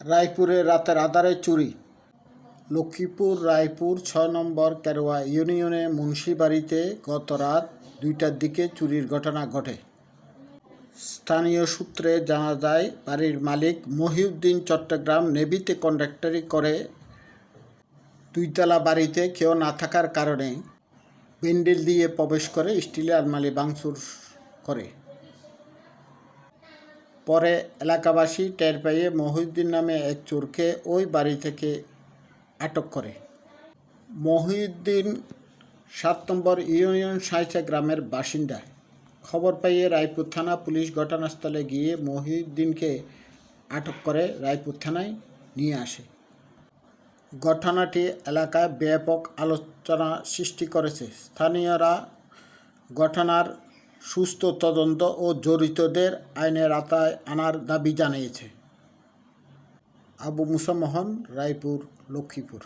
রায়পুরে রাতের আধারে চুরি। লক্ষ্মীপুর রায়পুর ছয় নম্বর কেরোয়া ইউনিয়নে মুন্সিবাড়িতে গত রাত দুইটার দিকে চুরির ঘটনা ঘটে। স্থানীয় সূত্রে জানা যায়, বাড়ির মালিক মহিউদ্দিন চট্টগ্রাম নেভিতে কন্ডাক্টরি করে দুইতলা বাড়িতে কেউ না থাকার কারণে বেন্ডেল দিয়ে প্রবেশ করে স্টিলের আলমারি ভাঙচুর করে। পরে এলাকাবাসী টের পেয়ে মহিউদ্দিন নামে এক চোরকে ওই বাড়ি থেকে আটক করে। মহিউদ্দিন সাত নম্বর ইউনিয়ন সাইচা গ্রামের বাসিন্দা। খবর পেয়ে রায়পুর থানা পুলিশ ঘটনাস্থলে গিয়ে মহিউদ্দিনকে আটক করে রায়পুর থানায় নিয়ে আসে। ঘটনাটি এলাকায় ব্যাপক আলোচনা সৃষ্টি করেছে। স্থানীয়রা ঘটনার সুস্থ তদন্ত ও জড়িতদের আইনের আতায় আনার দাবি জানিয়েছে। আবু মুসামহন রায়পুর লক্ষ্মীপুর।